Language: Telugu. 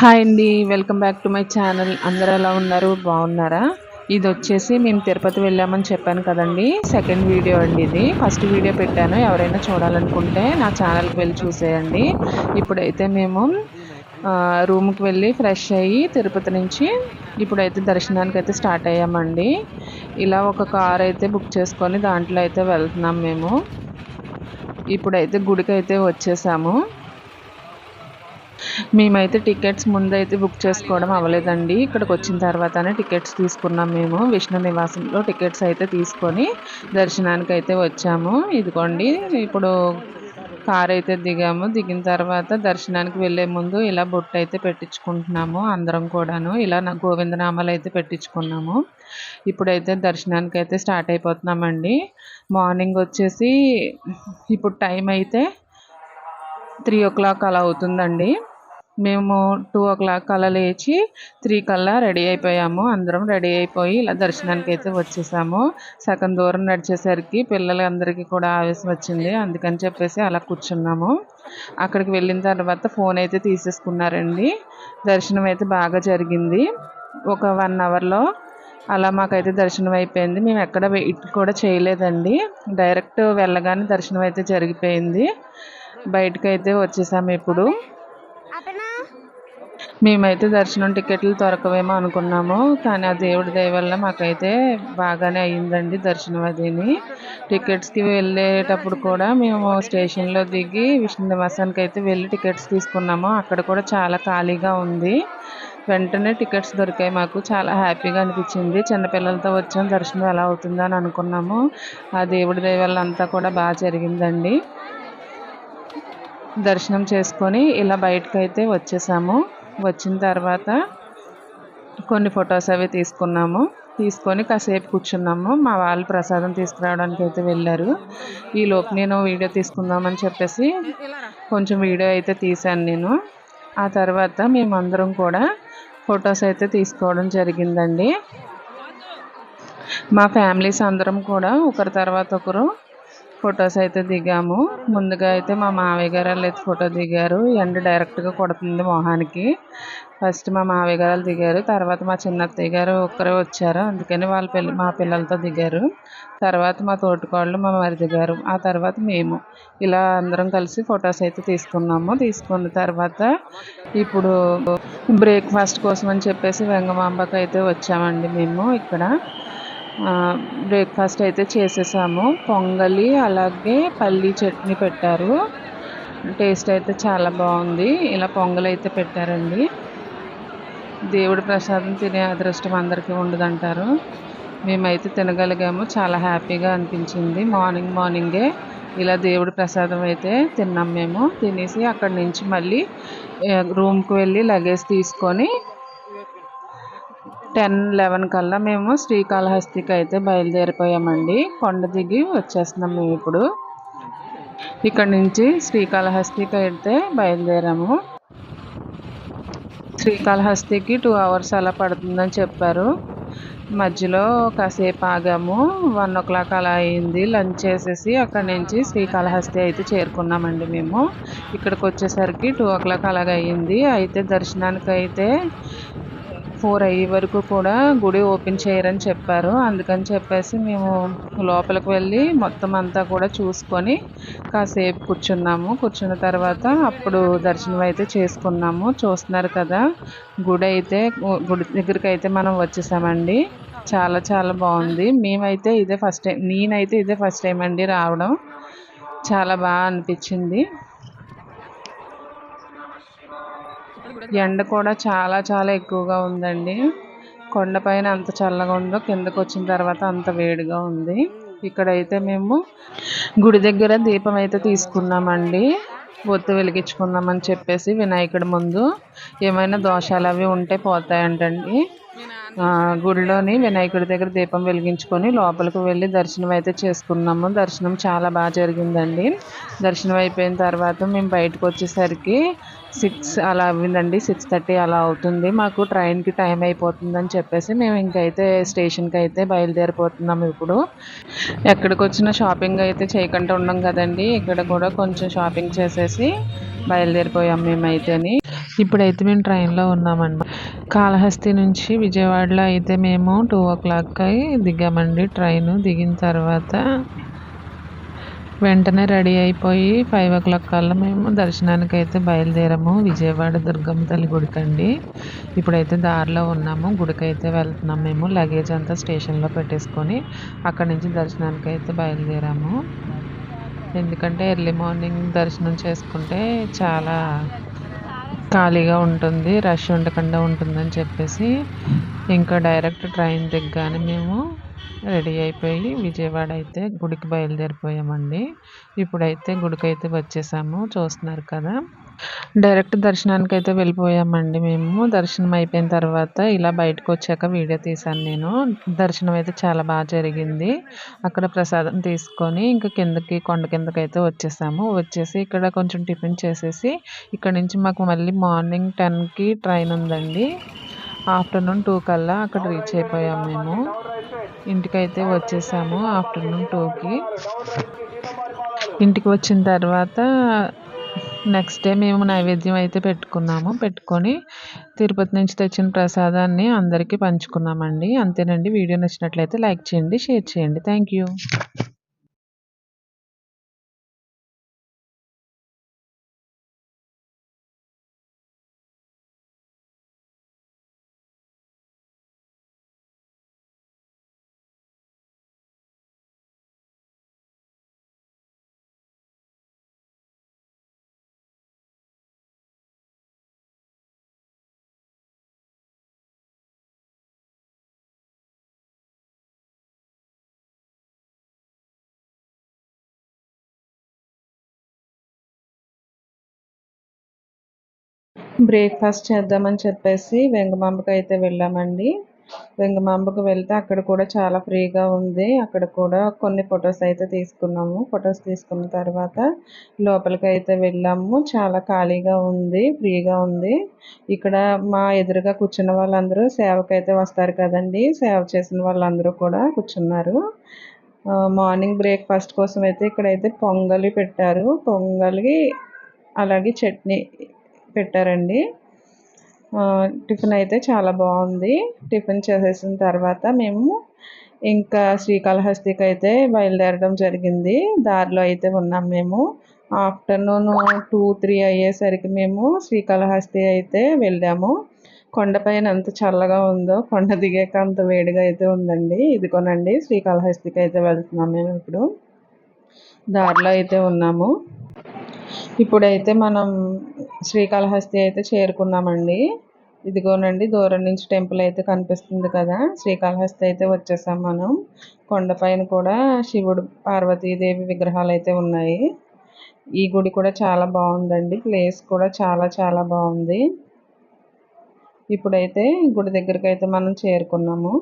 హాయ్ అండి welcome back to my channel. అందరు ఎలా ఉన్నారు? బాగున్నారా? ఇది వచ్చేసి మేము తిరుపతి వెళ్ళామని చెప్పాను కదండి. సెకండ్ వీడియో అండి ఇది. ఫస్ట్ వీడియో పెట్టాను. ఎవరైనా చూడాలనుకుంటే నా ఛానల్కి వెళ్ళి చూసేయండి. ఇప్పుడైతే మేము రూమ్కి వెళ్ళి ఫ్రెష్ అయ్యి తిరుపతి నుంచి ఇప్పుడైతే దర్శనానికి అయితే స్టార్ట్ అయ్యామండి. ఇలా ఒక కార్ అయితే బుక్ చేసుకొని దాంట్లో అయితే వెళ్తున్నాం మేము. ఇప్పుడైతే గుడికి అయితే వచ్చేసాము. మేమైతే టికెట్స్ ముందైతే బుక్ చేసుకోవడం అవ్వలేదండి. ఇక్కడికి వచ్చిన తర్వాతనే టికెట్స్ తీసుకున్నాం మేము. విష్ణు నివాసంలో టికెట్స్ అయితే తీసుకొని దర్శనానికి అయితే వచ్చాము. ఇదిగోండి ఇప్పుడు కార్ అయితే దిగాము. దిగిన తర్వాత దర్శనానికి వెళ్ళే ముందు ఇలా బొట్టు అయితే పెట్టించుకుంటున్నాము అందరం కూడాను. ఇలా గోవిందనామాలు అయితే పెట్టించుకున్నాము. ఇప్పుడైతే దర్శనానికి అయితే స్టార్ట్ అయిపోతున్నామండి. మార్నింగ్ వచ్చేసి ఇప్పుడు టైం అయితే త్రీ ఓ క్లాక్ అలా అవుతుందండి. మేము టూ ఓ క్లాక్ అలా లేచి త్రీ కల్లా రెడీ అయిపోయాము. అందరం రెడీ అయిపోయి ఇలా దర్శనానికి అయితే వచ్చేసాము. సగం దూరం నడిచేసరికి పిల్లలందరికీ కూడా ఆవేశం వచ్చింది. అందుకని చెప్పేసి అలా కూర్చున్నాము. అక్కడికి వెళ్ళిన తర్వాత ఫోన్ అయితే తీసేసుకున్నారండి. దర్శనం అయితే బాగా జరిగింది. ఒక వన్ అవర్లో అలా మాకైతే దర్శనం అయిపోయింది. మేము ఎక్కడ వెయిట్ కూడా చేయలేదండి. డైరెక్ట్ వెళ్ళగానే దర్శనం అయితే జరిగిపోయింది. బయటకైతే వచ్చేసాము ఇప్పుడు. మేమైతే దర్శనం టికెట్లు దొరకవేమో అనుకున్నాము కానీ ఆ దేవుడి దయ వల్ల మాకైతే బాగానే అయ్యిందండి దర్శనం అదిని. టికెట్స్కి వెళ్ళేటప్పుడు కూడా మేము స్టేషన్లో దిగి విష్ణు నివాసానికి అయితే వెళ్ళి టికెట్స్ తీసుకున్నాము. అక్కడ కూడా చాలా ఖాళీగా ఉంది. వెంటనే టికెట్స్ దొరికాయి మాకు. చాలా హ్యాపీగా అనిపించింది. చిన్నపిల్లలతో వచ్చాం దర్శనం ఎలా అవుతుందని అనుకున్నాము. ఆ దేవుడి దయ వల్ల అంతా కూడా బాగా జరిగిందండి. దర్శనం చేసుకొని ఇలా బయటకైతే వచ్చేసాము. వచ్చిన తర్వాత కొన్ని ఫొటోస్ అవి తీసుకున్నాము. తీసుకొని కాసేపు కూర్చున్నాము. మా వాళ్ళు ప్రసాదం తీసుకురావడానికి అయితే వెళ్ళారు. ఈలోపు నేను వీడియో తీసుకుందామని చెప్పేసి కొంచెం వీడియో అయితే తీశాను నేను. ఆ తర్వాత మేమందరం కూడా ఫొటోస్ అయితే తీసుకోవడం జరిగిందండి. మా ఫ్యామిలీస్ అందరం కూడా ఒకరి తర్వాత ఒకరు ఫొటోస్ అయితే దిగాము. ముందుగా అయితే మా మావయ్య గారు వాళ్ళు అయితే ఫోటో దిగారు. ఎండ డైరెక్ట్గా కొడుతుంది మొహానికి. ఫస్ట్ మా మావయ్య గారు దిగారు. తర్వాత మా చిన్నత్తయ్య గారు ఒక్కరే వచ్చారు. అందుకని వాళ్ళ పిల్ల మా పిల్లలతో దిగారు. తర్వాత మా తోటికోళ్ళు మా మరి దిగారు ఆ తర్వాత మేము ఇలా అందరం కలిసి ఫొటోస్ అయితే తీసుకున్నాము. తీసుకున్న తర్వాత ఇప్పుడు బ్రేక్ఫాస్ట్ కోసం అని చెప్పేసి వెంగమాంబకి అయితే వచ్చామండి మేము ఇక్కడ. బ్రేక్ఫాస్ట్ అయితే చేసేసాము. పొంగలి అలాగే పల్లీ చట్నీ పెట్టారు. టేస్ట్ అయితే చాలా బాగుంది. ఇలా పొంగలి అయితే పెట్టారండి. దేవుడి ప్రసాదం తినే అదృష్టం అందరికీ ఉండదంటారు. మేమైతే తినగలిగాము. చాలా హ్యాపీగా అనిపించింది. మార్నింగ్ మార్నింగే ఇలా దేవుడి ప్రసాదం అయితే తిన్నాం మేము. తినేసి అక్కడి నుంచి మళ్ళీ రూమ్కి వెళ్ళి లగేజ్ తీసుకొని టెన్ లెవెన్ కల్లా మేము శ్రీకాళహస్తికి అయితే బయలుదేరిపోయామండి. కొండ దిగి వచ్చేస్తున్నాం మేము ఇప్పుడు. ఇక్కడ నుంచి శ్రీకాళహస్తికి అయితే బయలుదేరాము. శ్రీకాళహస్తికి టూ అవర్స్ అలా పడుతుందని చెప్పారు. మధ్యలో కాసేపు ఆగాము. వన్ ఓ క్లాక్ అలా అయింది. లంచ్ చేసేసి అక్కడి నుంచి శ్రీకాళహస్తి అయితే చేరుకున్నామండి మేము. ఇక్కడికి వచ్చేసరికి టూ ఓ క్లాక్ అలాగ అయ్యింది. అయితే దర్శనానికి అయితే ఫోర్ అయ్యే వరకు కూడా గుడి ఓపెన్ చేయరని చెప్పారు. అందుకని చెప్పేసి మేము లోపలికి వెళ్ళి మొత్తం అంతా కూడా చూసుకొని కాసేపు కూర్చున్నాము. కూర్చున్న తర్వాత అప్పుడు దర్శనం అయితే చేసుకున్నాము. చూస్తున్నారు కదా గుడి అయితే గుడి దగ్గరికి అయితే మనం వచ్చేసామండి. చాలా చాలా బాగుంది. మేమైతే ఇదే ఫస్ట్ టైం నేనైతే ఇదే ఫస్ట్ టైం అండి రావడం. చాలా బాగా అనిపించింది. ఎండ కూడా చాలా చాలా ఎక్కువగా ఉందండి. కొండపైన అంత చల్లగా ఉందో కిందకు వచ్చిన తర్వాత అంత వేడిగా ఉంది. ఇక్కడైతే మేము గుడి దగ్గర దీపం అయితే తీసుకున్నామండి. ఒత్తు వెలిగించుకుందామని చెప్పేసి వినాయకుడి ముందు. ఏమైనా దోషాలు అవి ఉంటే పోతాయంటండి. గుడిలోని వినాయకుడి దగ్గర దీపం వెలిగించుకొని లోపలికి వెళ్ళి దర్శనం అయితే చేసుకున్నాము. దర్శనం చాలా బాగా జరిగిందండి. దర్శనం అయిపోయిన తర్వాత మేము బయటకు వచ్చేసరికి సిక్స్ అలా అవ్విందండి సిక్స్ థర్టీ అలా అవుతుంది. మాకు ట్రైన్కి టైం అయిపోతుందని చెప్పేసి మేము ఇంకైతే స్టేషన్కి అయితే బయలుదేరిపోతున్నాము ఇప్పుడు. ఎక్కడికి వచ్చిన షాపింగ్ అయితే చేయకుండా ఉన్నాం కదండి. ఇక్కడ కూడా కొంచెం షాపింగ్ చేసేసి బయలుదేరిపోయాం మేమైతేని. ఇప్పుడైతే మేము ట్రైన్లో ఉన్నామండి. కాళహస్తి నుంచి విజయవాడలో అయితే మేము టూ ఓ క్లాక్కి దిగామండి. ట్రైన్ దిగిన తర్వాత వెంటనే రెడీ అయిపోయి ఫైవ్ ఓ క్లాక్ కల్లా మేము దర్శనానికి అయితే బయలుదేరాము. విజయవాడ దుర్గమ్మ తల్లి గుడికండి ఇప్పుడైతే దారిలో ఉన్నాము. గుడికి అయితే వెళ్తున్నాము మేము. లగేజ్ అంతా స్టేషన్లో పెట్టేసుకొని అక్కడి నుంచి దర్శనానికి అయితే బయలుదేరాము. ఎందుకంటే ఎర్లీ మార్నింగ్ దర్శనం చేసుకుంటే చాలా ఖాళీగా ఉంటుంది. రష్ ఉండకుండా ఉంటుందని చెప్పేసి ఇంకా డైరెక్ట్ ట్రైన్ దిగ్గానే మేము రెడీ అయిపోయి విజయవాడ అయితే గుడికి బయలుదేరిపోయామండి. ఇప్పుడైతే గుడికి అయితే వచ్చేసాము. చూస్తున్నారు కదా. డైరెక్ట్ దర్శనానికి అయితే వెళ్ళిపోయామండి మేము. దర్శనం అయిపోయిన తర్వాత ఇలా బయటకు వచ్చాక వీడియో తీశాను నేను. దర్శనం అయితే చాలా బాగా జరిగింది. అక్కడ ప్రసాదం తీసుకొని ఇంకా కిందకి కొండ కిందకి అయితే వచ్చేసాము. వచ్చేసి ఇక్కడ కొంచెం టిఫిన్ చేసేసి ఇక్కడ నుంచి మాకు మళ్ళీ మార్నింగ్ టెన్కి ట్రైన్ ఉందండి. ఆఫ్టర్నూన్ టూ కల్లా అక్కడ రీచ్ అయిపోయాము మేము. ఇంటికైతే వచ్చేసాము ఆఫ్టర్నూన్ టూకి. ఇంటికి వచ్చిన తర్వాత నెక్స్ట్ డే మేము నైవేద్యం అయితే పెట్టుకున్నాము. పెట్టుకొని తిరుపతి నుంచి తెచ్చిన ప్రసాదాన్ని అందరికీ పంచుకున్నామండి. అంతేనండి. వీడియో నచ్చినట్లయితే లైక్ చేయండి షేర్ చేయండి. Thank you. బ్రేక్ఫాస్ట్ చేద్దామని చెప్పేసి వెంగమాంబకి అయితే వెళ్ళామండి. వెంగమాంబకు వెళ్తే అక్కడ కూడా చాలా ఫ్రీగా ఉంది. అక్కడ కూడా కొన్ని ఫొటోస్ అయితే తీసుకున్నాము. ఫొటోస్ తీసుకున్న తర్వాత లోపలికి అయితే వెళ్ళాము. చాలా ఖాళీగా ఉంది ఫ్రీగా ఉంది. ఇక్కడ మా ఎదురుగా కూర్చున్న వాళ్ళందరూ సేవకైతే వస్తారు కదండి. సేవ చేసిన వాళ్ళందరూ కూడా కూర్చున్నారు. మార్నింగ్ బ్రేక్ఫాస్ట్ కోసం అయితే ఇక్కడైతే పొంగలి పెట్టారు. పొంగలి అలాగే చట్నీ పెట్టారండి. టిఫిన్ అయితే చాలా బాగుంది. టిఫిన్ చేసేసిన తర్వాత మేము ఇంకా శ్రీకాళహస్తికి అయితే బయలుదేరడం జరిగింది. దారిలో అయితే ఉన్నాం మేము. ఆఫ్టర్నూన్ టూ త్రీ అయ్యేసరికి మేము శ్రీకాళహస్తి అయితే వెళ్ళాము. కొండపైన ఎంత చల్లగా ఉందో కొండ దిగాక అంత వేడిగా అయితే ఉందండి. ఇదిగోనండి శ్రీకాళహస్తికి అయితే వెళ్తున్నాం మేము ఇప్పుడు. దారిలో అయితే ఉన్నాము. ఇప్పుడైతే మనం శ్రీకాళహస్తి అయితే చేరుకున్నామండి. ఇదిగోనండి దూరం నుంచి టెంపుల్ అయితే కనిపిస్తుంది కదా. శ్రీకాళహస్తి అయితే వచ్చేసాం మనం. కొండపైన కూడా శివుడు పార్వతీదేవి విగ్రహాలు అయితే ఉన్నాయి. ఈ గుడి కూడా చాలా బాగుందండి. ప్లేస్ కూడా చాలా చాలా బాగుంది. ఇప్పుడైతే గుడి దగ్గరికి అయితే మనం చేరుకున్నాము.